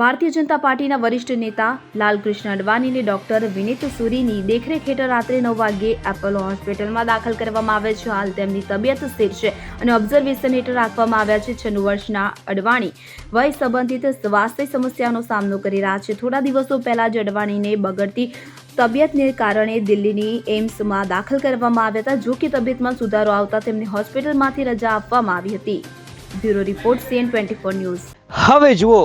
ભારતીય જનતા પાર્ટીના વરિષ્ઠ નેતા લાલકૃષ્ણ અડવાણીને ડોક્ટર વિનીત સુરીની દેખરેખ હેઠળ રાત્રે નવ વાગ્યે એપોલો હોસ્પિટલમાં દાખલ કરવામાં આવે છે. હાલ તેમની તબિયત સ્થિર છે અને ઓબ્ઝર્વેશન હેઠળ રાખવામાં આવ્યા છે છન્નું વર્ષના અડવાણી. વય સંબંધિત સ્વાસ્થ્ય સમસ્યાનો સામનો કરી રહ્યા છે. થોડા દિવસો પહેલા જ અડવાણીને બગડતી તબિયતને કારણે દિલ્હીની એમ્સમાં દાખલ કરવામાં આવ્યા હતા. જો કે તબિયતમાં સુધારો આવતા તેમને હોસ્પિટલમાંથી રજા આપવામાં આવી હતી. Bureau report CN twenty four news. હવે જુઓ